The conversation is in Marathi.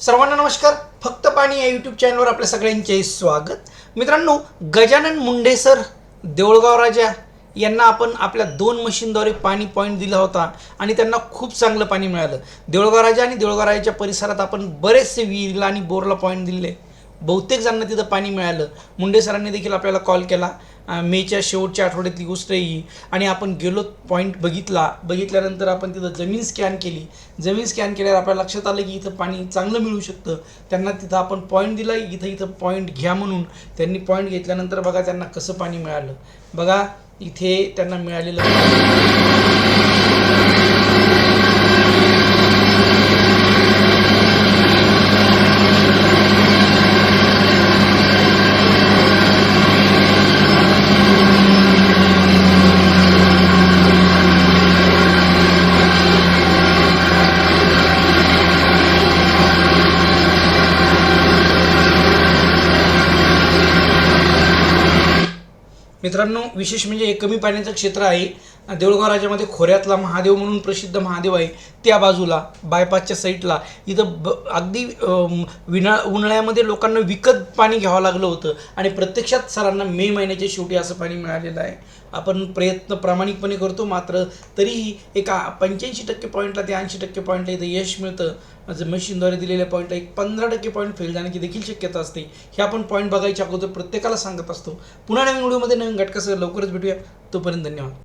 सर्वांना नमस्कार. फक्त पाणी या यूट्यूब चॅनलवर आपल्या सगळ्यांचे स्वागत. मित्रांनो गजानन मुंडे सर देऊळगाव राजा यांना आपण आपल्या दोन मशीनद्वारे पाणी पॉईंट दिला होता आणि त्यांना खूप चांगलं पाणी मिळालं. देऊळगाव राजा आणि देऊळगाव राजाच्या परिसरात आपण बरेचसे विहिरीला आणि बोरला पॉईंट दिले बहुतेक जणांना तिथं पाणी मिळालं. मुंडे सरांनी देखील आपल्याला कॉल. केला मेच्या शेवटच्या आठवड्यातली गोष्ट आहे ही. आणि आपण गेलो पॉईंट बघितला. बघितल्यानंतर आपण तिथं जमीन स्कॅन केली. जमीन स्कॅन केल्यावर आपल्याला लक्षात आलं की इथं पाणी चांगलं मिळू शकतं. त्यांना तिथं आपण पॉईंट दिला इथं इथं पॉईंट घ्या म्हणून. त्यांनी पॉईंट घेतल्यानंतर बघा त्यांना कसं पाणी मिळालं. बघा इथे त्यांना मिळालेलं मित्रांनो विशेष म्हणजे हे कमी पाण्याचं क्षेत्र आहे. देऊळगाव राजामध्ये खोऱ्यातला महादेव म्हणून प्रसिद्ध महादेव आहे. त्या बाजूला बायपासच्या साईडला इथं ब अगदी विना उन्हाळ्यामध्ये लोकांना विकत पाणी घ्यावं लागलं होतं. आणि प्रत्यक्षात सरांना मे महिन्याच्या शेवटी असं पाणी मिळालेलं आहे. आपण प्रयत्न प्रामाणिकपणे करतो. मात्र तरीही एका पंच्याऐंशी टक्के पॉईंटला ते ऐंशी टक्के पॉईंटला इथं यश मिळतं. जर मशीनद्वारे दिलेल्या पॉईंटला एक पंधरा टक्के पॉईंट फेल जाण्याची देखील शक्यता असते. हे आपण पॉईंट बघायच्या अगोदर प्रत्येकाला सांगत असतो. पुन्हा नवीन व्हिडिओमध्ये नवीन घटकासह लवकरच भेटूया. तोपर्यंत धन्यवाद.